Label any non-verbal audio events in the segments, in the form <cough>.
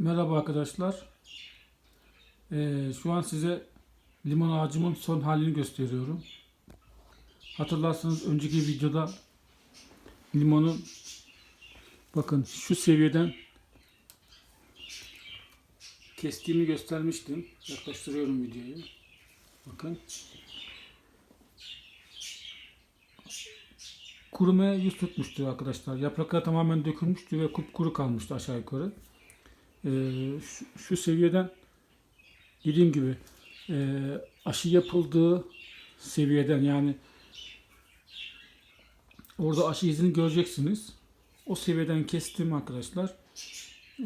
Merhaba arkadaşlar. Ee, şu an size limon ağacımın son halini gösteriyorum. Hatırlarsanız önceki videoda limonun bakın şu seviyeden kestiğimi göstermiştim. Yaklaştırıyorum videoyu. Bakın. Kurumaya yüz tutmuştu arkadaşlar. Yapraklar tamamen dökülmüştü ve kupkuru kalmıştı aşağı yukarı. Ee, şu, şu seviyeden dediğim gibi e, aşı yapıldığı seviyeden yani orada aşı izini göreceksiniz. O seviyeden kestim arkadaşlar.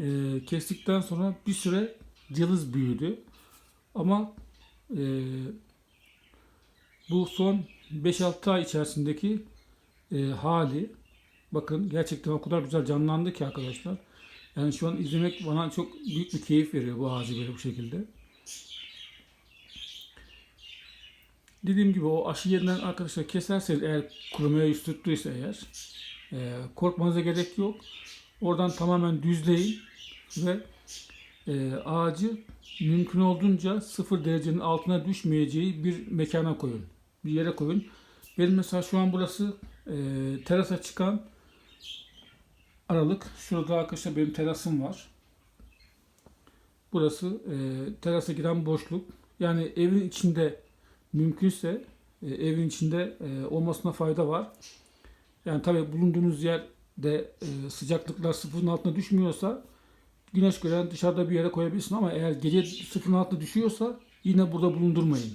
Ee, kestikten sonra bir süre cılız büyüdü. Ama e, bu son 5-6 ay içerisindeki e, hali bakın gerçekten o kadar güzel canlandı ki arkadaşlar. Yani şu an izlemek bana çok büyük bir keyif veriyor bu ağacı böyle bu şekilde. Dediğim gibi o aşı yerinden arkadaşlar keserseniz eğer kurumaya yüz tuttuysa eğer e, korkmanıza gerek yok. Oradan tamamen düzleyin ve e, ağacı mümkün olduğunca sıfır derecenin altına düşmeyeceği bir mekana koyun. Bir yere koyun. Benim mesela şu an burası e, terasa çıkan aralık. Şurada arkadaşlar benim terasım var. Burası e, terasa giren boşluk. Yani evin içinde mümkünse e, evin içinde e, olmasına fayda var. Yani tabi bulunduğunuz yerde e, sıcaklıklar sıfırın altına düşmüyorsa güneş gören dışarıda bir yere koyabilirsin ama eğer gece sıfırın altına düşüyorsa yine burada bulundurmayın.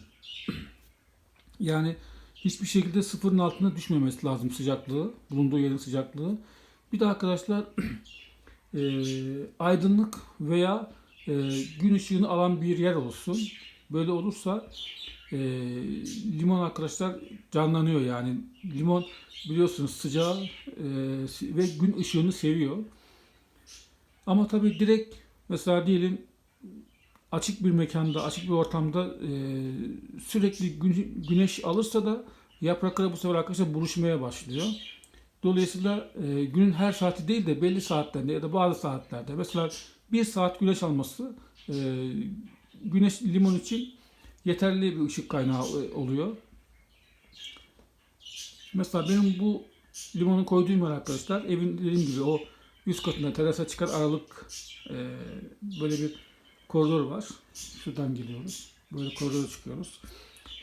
Yani hiçbir şekilde sıfırın altına düşmemesi lazım sıcaklığı, bulunduğu yerin sıcaklığı. Bir de arkadaşlar <clears throat> e, aydınlık veya e, gün ışığını alan bir yer olsun. Böyle olursa e, limon arkadaşlar canlanıyor yani. Limon biliyorsunuz sıcağı e, ve gün ışığını seviyor. Ama tabii direkt mesela diyelim açık bir mekanda, açık bir ortamda e, sürekli gün- güneş alırsa da yaprakları bu sefer arkadaşlar buruşmaya başlıyor. Dolayısıyla e, günün her saati değil de belli saatlerinde ya da bazı saatlerde mesela bir saat güneş alması e, güneş limon için yeterli bir ışık kaynağı e, oluyor. Mesela benim bu limonu koyduğum yer arkadaşlar evin dediğim gibi o üst katında terasa çıkar aralık e, böyle bir koridor var. Şuradan geliyoruz. Böyle koridora çıkıyoruz.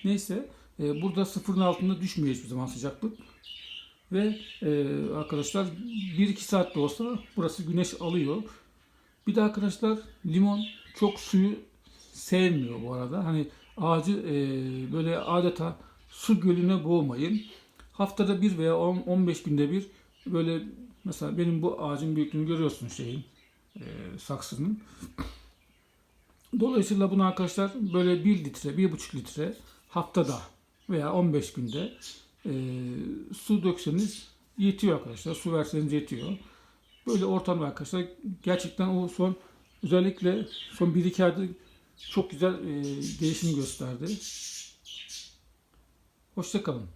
Neyse e, burada sıfırın altında düşmüyor hiçbir zaman sıcaklık. Ve e, arkadaşlar 1-2 saat de olsa burası güneş alıyor. Bir de arkadaşlar limon çok suyu sevmiyor bu arada. Hani ağacı e, böyle adeta su gölüne boğmayın. Haftada bir veya 10 15 günde bir böyle mesela benim bu ağacın büyüklüğünü görüyorsun şeyin e, saksının. Dolayısıyla bunu arkadaşlar böyle 1 litre, 1,5 litre haftada veya 15 günde e, su dökseniz yetiyor arkadaşlar. Su verseniz yetiyor. Böyle ortamda arkadaşlar gerçekten o son özellikle son 1-2 ayda çok güzel e, gelişim gösterdi. Hoşçakalın.